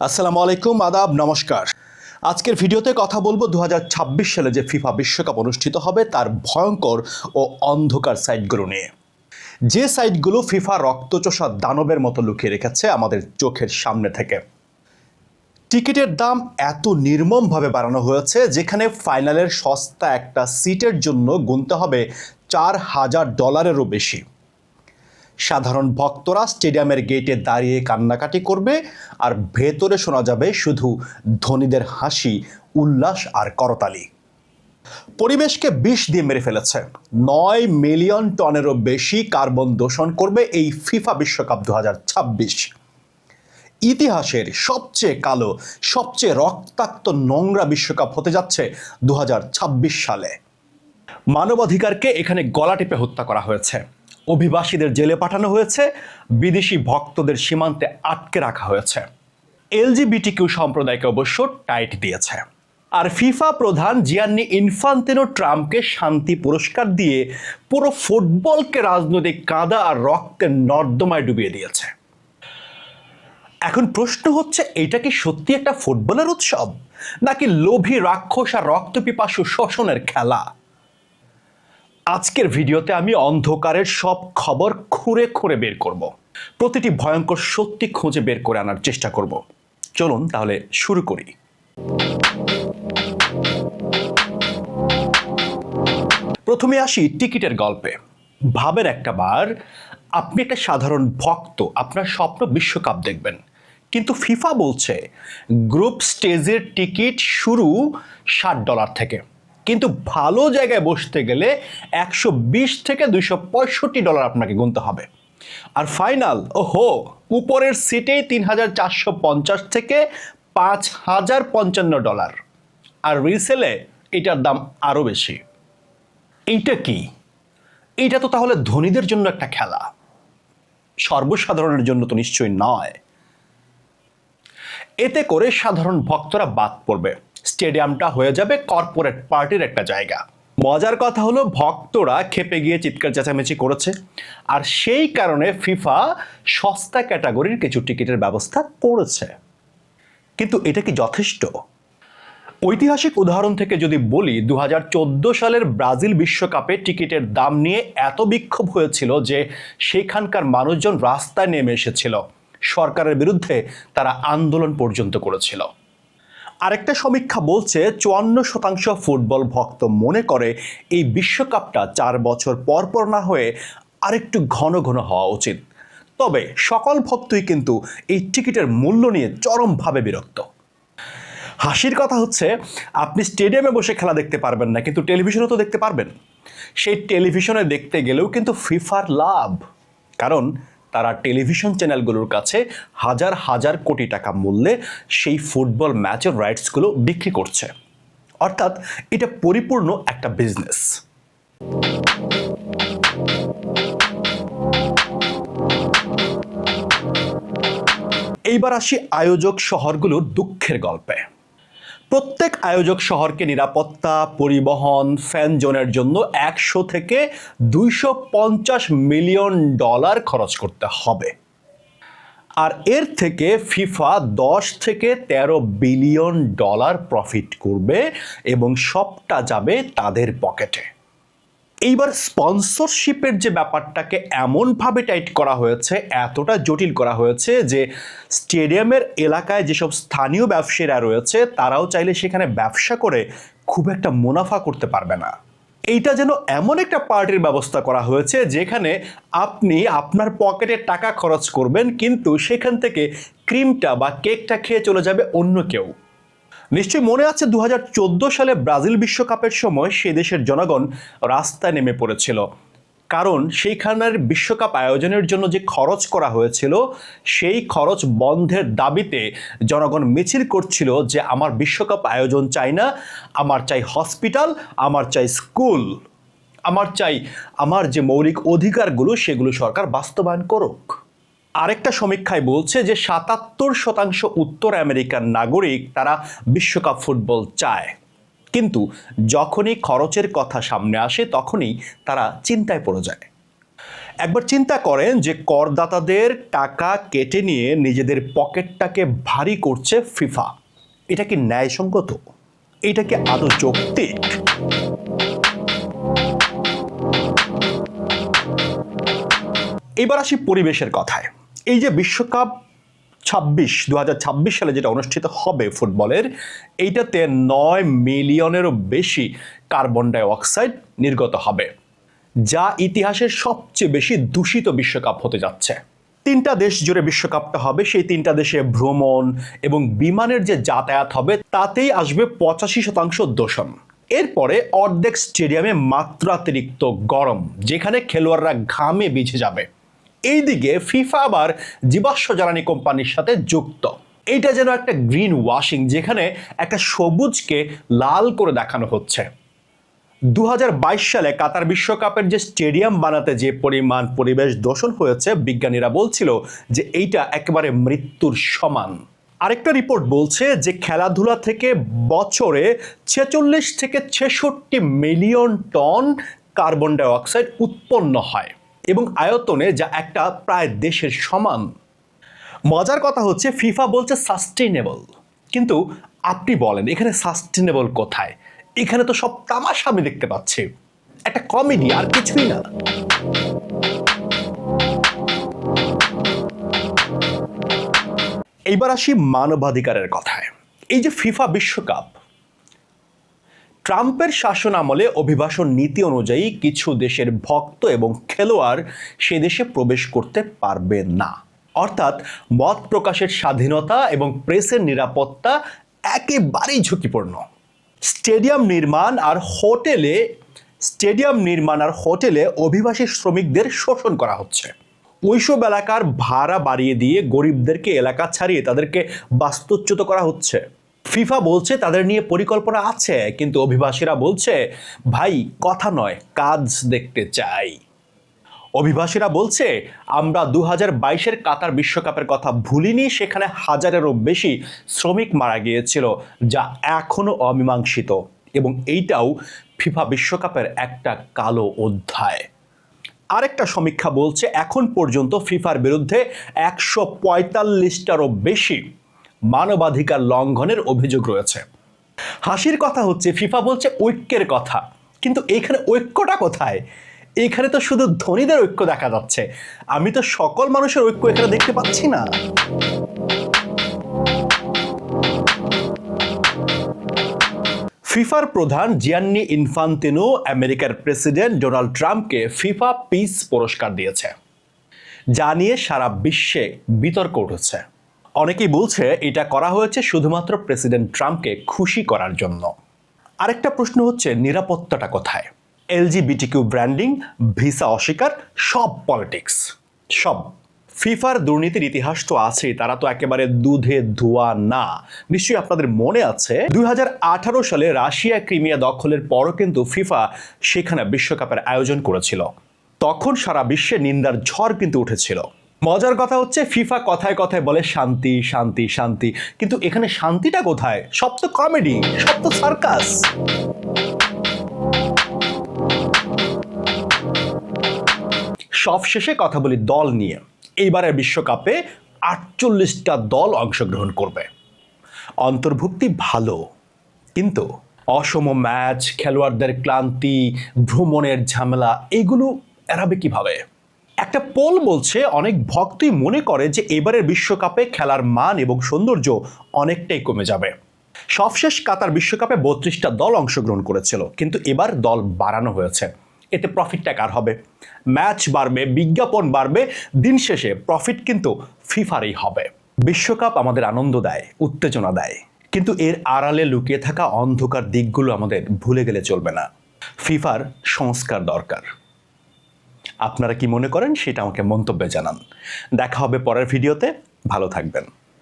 আসসালামু আলাইকুম, আদাব, নমস্কার। আজকের ভিডিওতে কথা বলব দু হাজার ছাব্বিশ সালে যে ফিফা বিশ্বকাপ অনুষ্ঠিত হবে, তার ভয়ঙ্কর ও অন্ধকার সাইটগুলো নিয়ে। যে সাইটগুলো ফিফা রক্তচোষা দানবের মতো লুকিয়ে রেখেছে আমাদের চোখের সামনে থেকে। টিকিটের দাম এত নির্মমভাবে বাড়ানো হয়েছে, যেখানে ফাইনালের সস্তা একটা সিটের জন্য গুনতে হবে চার হাজার ডলারেরও বেশি। সাধারণ ভক্তরা স্টেডিয়ামের গেটে দাঁড়িয়ে কান্নাকাটি করবে আর ভেতরে শোনা যাবে শুধু ধনীদের হাসি, উল্লাস আর করতালি। পরিবেশকে বিষ দিয়ে মেরে ফেলেছে। নয় মিলিয়ন টনেরও বেশি কার্বন দূষণ করবে এই ফিফা বিশ্বকাপ দু হাজার ছাব্বিশ। ইতিহাসের সবচেয়ে কালো, সবচেয়ে রক্তাক্ত নোংরা বিশ্বকাপ হতে যাচ্ছে দু হাজার ছাব্বিশ সালে। মানবাধিকারকে এখানে গলা টিপে হত্যা করা হয়েছে। অভিবাসীদের জেলে পাঠানো হয়েছে, বিদেশি ভক্তদের সীমান্তে আটকে রাখা হয়েছে। এলজিবিটিকিউ সম্প্রদায়কে অবশ্য টাইট দিয়েছে। আর ফিফা প্রধান জিয়ান্নি ইনফান্তেনো ট্রাম্পকে শান্তি পুরস্কার দিয়ে পুরো ফুটবলকে রাজনৈতিক কাদা আর রক্তের নর্দমায় ডুবিয়ে দিয়েছে। এখন প্রশ্ন হচ্ছে, এটা কি সত্যি একটা ফুটবলের উৎসব? নাকি লোভী, রাক্ষস আর রক্তপিপাসু শোষণের খেলা? আজকের ভিডিওতে আমি অন্ধকারের সব খবর খুঁড়ে খুঁড়ে বের করব। প্রতিটি ভয়ঙ্কর সত্যি খুঁজে বের করে আনার চেষ্টা করব। চলুন তাহলে শুরু করি। প্রথমে আসি টিকিটের গল্পে। ভাবেন একটা বার, আপনি একটা সাধারণ ভক্ত, আপনার স্বপ্ন বিশ্বকাপ দেখবেন। কিন্তু ফিফা বলছে, গ্রুপ স্টেজের টিকিট শুরু ষাট ডলার থেকে। কিন্তু ভালো জায়গায় বসতে গেলে একশো বিশ থেকে দুইশো পঁয়ষট্টি ডলার আপনাকে গুনতে হবে। আর ফাইনাল, ওহো, উপরের সিটেই তিন হাজার চারশো পঞ্চাশ থেকে পাঁচ হাজার পঞ্চান্ন ডলার। আর রিসেলে এটার দাম আরও বেশি। এইটা কি? এইটা তো তাহলে ধনীদের জন্য একটা খেলা। সর্বসাধারণের জন্য তো নিশ্চয়ই নয়। এতে করে সাধারণ ভক্তরা বাদ পড়বে। স্টেডিয়ামটা হয়ে যাবে কর্পোরেট পার্টির একটা জায়গা। মজার কথা হলো ভক্তরা খেপে গিয়ে চিৎকার চেঁচামেচি করেছে। আর সেই কারণে ফিফা সস্তা ক্যাটাগরির কিছু টিকিটের ব্যবস্থা করেছে। কিন্তু এটা কি যথেষ্ট? ঐতিহাসিক উদাহরণ থেকে যদি বলি দু হাজার চোদ্দ সালের ব্রাজিল বিশ্বকাপে টিকিটের দাম নিয়ে এত বিক্ষোভ হয়েছিল যে সেখানকার মানুষজন রাস্তায় নেমে এসেছিল। সরকারের বিরুদ্ধে তারা আন্দোলন পর্যন্ত করেছিল। আরেকটা সমীক্ষা বলছে চুয়ান্ন শতাংশ ফুটবল ভক্ত মনে করে এই বিশ্বকাপটা চার বছর পর পর না হয়ে আরেকটু ঘন ঘন হওয়া উচিত। তবে সকল ভক্তই কিন্তু এই টিকিটের মূল্য নিয়ে চরমভাবে বিরক্ত। হাসির কথা হচ্ছে, আপনি স্টেডিয়ামে বসে খেলা দেখতে পারবেন না, কিন্তু টেলিভিশনে তো দেখতে পারবেন। সেই টেলিভিশনে দেখতে গেলেও কিন্তু ফিফার লাভ। কারণ তারা টেলিভিশন চ্যানেলগুলোর কাছে হাজার হাজার কোটি টাকা মূল্যে সেই ফুটবল ম্যাচের রাইটসগুলো বিক্রি করছে। অর্থাৎ এটা পরিপূর্ণ একটা বিজনেস এইবার আসি আয়োজক শহরগুলোর দুঃখের গল্পে। প্রত্যেক আয়োজক শহরকে নিরাপত্তা, পরিবহন ফ্যান জোনের জন্য একশো থেকে দুইশো পঞ্চাশ মিলিয়ন ডলার খরচ করতে হবে। আর এর থেকে ফিফা দশ থেকে ১৩ বিলিয়ন ডলার প্রফিট করবে এবং সবটা যাবে তাদের পকেটে এইবার স্পন্সরশিপের যে ব্যাপারটাকে এমনভাবে টাইট করা হয়েছে, এতটা জটিল করা হয়েছে যে স্টেডিয়ামের এলাকায় যেসব স্থানীয় ব্যবসায়ীরা রয়েছে, তারাও চাইলে সেখানে ব্যবসা করে খুব একটা মুনাফা করতে পারবে না। এইটা যেন এমন একটা পার্টির ব্যবস্থা করা হয়েছে যেখানে আপনি আপনার পকেটে টাকা খরচ করবেন, কিন্তু সেখান থেকে ক্রিমটা বা কেকটা খেয়ে চলে যাবে অন্য কেউ। নিশ্চয়ই মনে আছে দু হাজার চোদ্দ সালে ব্রাজিল বিশ্বকাপের সময় সে দেশের জনগণ রাস্তায় নেমে পড়েছিল। কারণ সেইখানের বিশ্বকাপ আয়োজনের জন্য যে খরচ করা হয়েছিল, সেই খরচ বন্ধের দাবিতে জনগণ মিছিল করছিল যে আমার বিশ্বকাপ আয়োজন চাই না, আমার চাই হসপিটাল, আমার চাই স্কুল, আমার চাই, আমার যে মৌলিক অধিকারগুলো সেগুলো সরকার বাস্তবায়ন করুক। আরেকটা সমীক্ষায় বলছে যে সাতাত্তর শতাংশ উত্তর আমেরিকার নাগরিক তারা বিশ্বকাপ ফুটবল চায়। কিন্তু যখনই খরচের কথা সামনে আসে, তখনই তারা চিন্তায় পড়ে যায়। একবার চিন্তা করেন যে করদাতাদের টাকা কেটে নিয়ে নিজেদের পকেটটাকে ভারী করছে ফিফা। এটা কি ন্যায়সঙ্গত? এটা কি আদৌ যৌক্তিক? এবার আসি পরিবেশের কথায়। এই যে বিশ্বকাপ ছাব্বিশ দু ছাব্বিশ সালে যেটা অনুষ্ঠিত হবে ফুটবলের, এইটাতে নয় মিলিয়নেরও বেশি কার্বন ডাই অক্সাইড নির্গত হবে, যা ইতিহাসের সবচেয়ে বেশি দূষিত বিশ্বকাপ হতে যাচ্ছে। তিনটা দেশ জুড়ে বিশ্বকাপটা হবে, সেই তিনটা দেশে ভ্রমণ এবং বিমানের যে যাতায়াত হবে, তাতেই আসবে পঁচাশি শতাংশ দূষণ। এরপরে অর্ধেক স্টেডিয়ামে মাত্রাতিরিক্ত গরম, যেখানে খেলোয়াড়রা ঘামে ভিজে যাবে। এইদিকে ফিফা আবার জীবাশ্ম জ্বালানি কোম্পানির সাথে যুক্ত। এইটা যেন একটা গ্রিন ওয়াশিং, যেখানে একটা সবুজকে লাল করে দেখানো হচ্ছে। দু হাজার বাইশ সালে কাতার বিশ্বকাপের যে স্টেডিয়াম বানাতে যে পরিমাণ পরিবেশ দূষণ হয়েছে, বিজ্ঞানীরা বলছিল যে এইটা একেবারে মৃত্যুর সমান। আরেকটা রিপোর্ট বলছে যে খেলাধুলা থেকে বছরে ছেচল্লিশ থেকে ছেষট্টি million ton carbon dioxide উৎপন্ন হয়। এবং আয়তনে যা একটা প্রায় দেশের সমান। মজার কথা হচ্ছে ফিফা বলছে সাস্টেইনেবল। কিন্তু আপনি বলেন, এখানে সাস্টেনেবল কোথায়? এখানে তো সব তামাশা আমি দেখতে পাচ্ছি। একটা কমেডি, আর কিছুই না। এইবার আসি মানবাধিকারের কথায়। এই যে ফিফা বিশ্বকাপ ট্রাম্পের শাসন আমলে অভিবাসন নীতি অনুযায়ী কিছু দেশের ভক্ত এবং খেলোয়াড় সে দেশে প্রবেশ করতে পারবে না। অর্থাৎ মত প্রকাশের স্বাধীনতা এবং প্রেসের নিরাপত্তা একেবারেই ঝুঁকিপূর্ণ। স্টেডিয়াম নির্মাণ আর হোটেলে, স্টেডিয়াম নির্মাণ আর হোটেলে অভিবাসী শ্রমিকদের শোষণ করা হচ্ছে। ওইসব এলাকার ভাড়া বাড়িয়ে দিয়ে গরিবদেরকে এলাকা ছাড়িয়ে তাদেরকে বাস্তুচ্যুত করা হচ্ছে। ফিফা বলছে তাদের নিয়ে পরিকল্পনা আছে, কিন্তু অভিবাসীরা বলছে, ভাই, কথা নয়, কাজ দেখতে চাই। অভিবাসীরা বলছে, আমরা দু হাজার বাইশের কাতার বিশ্বকাপের কথা ভুলিনি, সেখানে হাজারেরও বেশি শ্রমিক মারা গিয়েছিল, যা এখনও অমীমাংসিত। এবং এইটাও ফিফা বিশ্বকাপের একটা কালো অধ্যায়। আরেকটা সমীক্ষা বলছে, এখন পর্যন্ত ফিফার বিরুদ্ধে একশো পঁয়তাল্লিশটারও বেশি মানবাধিকার লঙ্ঘনের অভিযোগ রয়েছে। হাসির কথা হচ্ছে, ফিফা বলছে ঐক্যের কথা। কিন্তু এখানে ঐক্যটা কোথায়? এখানে তো শুধু ধনীদের ঐক্য দেখা যাচ্ছে। আমি তো সকল মানুষের ঐক্য এখানে দেখতে পাচ্ছি না। ফিফার প্রধান জিয়ান্নি ইনফান্তিনো, আমেরিকার প্রেসিডেন্ট ডোনাল্ড ট্রাম্পকে ফিফা পিস পুরস্কার দিয়েছে। যা নিয়ে সারা বিশ্বে বিতর্ক উঠেছে। অনেকেই বলছে এটা করা হয়েছে শুধুমাত্র প্রেসিডেন্ট ট্রাম্পকে খুশি করার জন্য। আরেকটা প্রশ্ন হচ্ছে, নিরাপত্তাটা কোথায়? এলজিবিটিকিউ ব্র্যান্ডিং, ভিসা অস্বীকার, সব পলিটিক্স। সব। ফিফার দুর্নীতির ইতিহাস তো আছেই, তারা তো একেবারে দুধে ধোয়া না। নিশ্চয়ই আপনাদের মনে আছে, দুই হাজার আঠারো সালে রাশিয়া ক্রিমিয়া দখলের পরও কিন্তু ফিফা সেখানে বিশ্বকাপের আয়োজন করেছিল। তখন সারা বিশ্বে নিন্দার ঝড় কিন্তু উঠেছিল। মজার কথা হচ্ছে ফিফা কথায় কথায় বলে শান্তি শান্তি শান্তি। কিন্তু এখানে শান্তিটা কোথায়? সব তো কমেডি সব তো সার্কাস সব শেষে কথা বলি দল নিয়ে। এইবারের বিশ্বকাপে আটচল্লিশটা দল অংশগ্রহণ করবে। অন্তর্ভুক্তি ভালো, কিন্তু অসম ম্যাচ, খেলোয়াড়দের ক্লান্তি, ভ্রমণের ঝামেলা এইগুলো এড়াবে কীভাবে? একটা পোল বলছে, অনেক ভক্তই মনে করে যে এবারের বিশ্বকাপে খেলার মান এবং সৌন্দর্য অনেকটাই কমে যাবে। সবশেষ কাতার বিশ্বকাপে বত্রিশটা দল অংশগ্রহণ করেছিল, কিন্তু এবার দল বাড়ানো হয়েছে। এতে প্রফিটটা কার হবে? ম্যাচ বাড়বে, বিজ্ঞাপন বাড়বে, দিন শেষে প্রফিট কিন্তু ফিফারই হবে। বিশ্বকাপ আমাদের আনন্দ দেয়, উত্তেজনা দেয়, কিন্তু এর আড়ালে লুকিয়ে থাকা অন্ধকার দিকগুলো আমাদের ভুলে গেলে চলবে না। ফিফার সংস্কার দরকার। আপনারা কি মনে করেন সেটা আমাকে মন্তব্যে জানান। দেখা হবে পরের ভিডিওতে। ভালো থাকবেন।